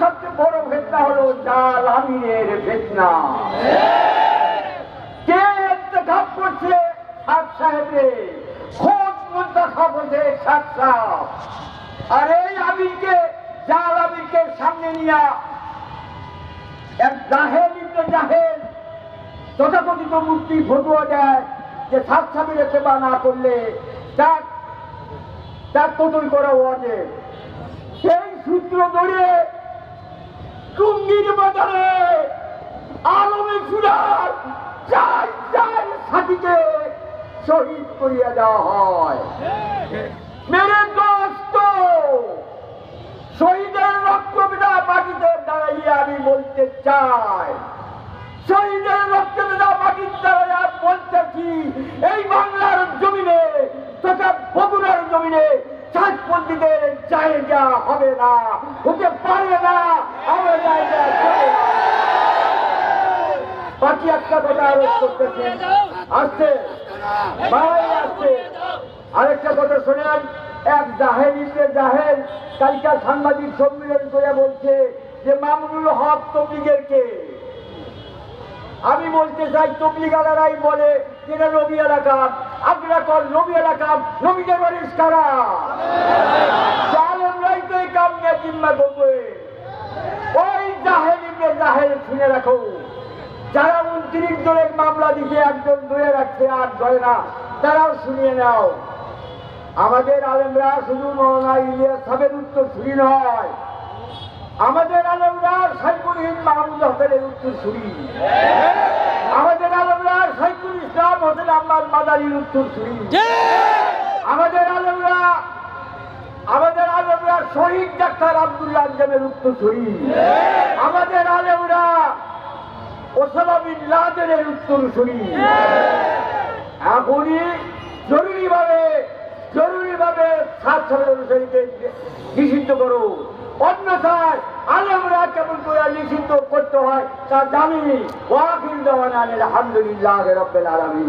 সবচেয়ে বড় ফেতনা হলো জাল আমিরের ফেতনা। কে ইন্তেখাব করছে সাত সাহেবে খোঁজ মুন্তাখাব হচ্ছে সাত সাহেব। আর এই আমিরকে, জাল আমিরকে সামনে নিয়ে এক জাহেল ইবনে জাহেল তথাকথিত মূর্তি ফটুয়া দেয় যে সাত সাবিরে সেবা না করলে তার তার কতল করা আছে সেই সূত্র ধরে টুঙ্গির বাজারে আলমে সুরার চার চার সাথীকে শহীদ করিয়া দেওয়া হয়। মেরে দোস্ত, শহীদের রক্তবিদা মাটিতে দাঁড়াইয়া আমি বলতে চাই। শহীদের রক্তবিদা মাটির দাঁড়াইয়া বলতেছি, এই জমিনে চাঁদপন্থীদের জায়গা হবে না, হতে পারে না আমার জায়গা বাকি একটা কথা আরোপ করতেছি। আসছে, ভাই আসছে। আরেকটা কথা শোনেন, এক জাহেল ইবনে জাহেল কালকা সাংবাদিক সম্মেলন করে বলছে যে, মামুনুল হক তবলিগের কে? আমি বলতে চাই তবলিগ আলারাই বলে যেটা নবী এলাকা। আপনারা কর নবী এলাকা, নবীদের বাড়ির কারা? জালেমরাই তো এই কাম নিয়ে জিম্মা করবে। ওই জাহেল ইবনে জাহেল শুনে রাখো। যারা উনত্রিশ জনের মামলা দিতে একজন ধরে রাখছে, আর ধরে না, তারাও শুনিয়ে নাও। আমাদের আলেমরা শুধু মৌলানা ইলিয়াস সাহেবের উত্তর শুনি নয়। আমাদের আলেমরা সাইকুল হিন্দ মাহমুদ হোসেনের উত্তর শুনি আমাদের আলেমরা সাইকুল ইসলাম হোসেন আহমদ মাদারির উত্তর শুনি আমাদের আলেমরা আমাদের আলেমরা শহীদ ডাক্তার আব্দুল্লাহ আজমের উত্তর শুনি আমাদের আলেমরা ওসামা বিন লাদেনের উত্তর শুনি এখনই জরুরিভাবে জরুরিভাবে সাত সালের অনুসারীকে নিষিদ্ধ করো। অন্যথায় আলমরা কেমন করে নিষিদ্ধ করতে হয় তা জানি। ওয়াকিল দেওয়ান আলহামদুলিল্লাহ রব্বেল আলমী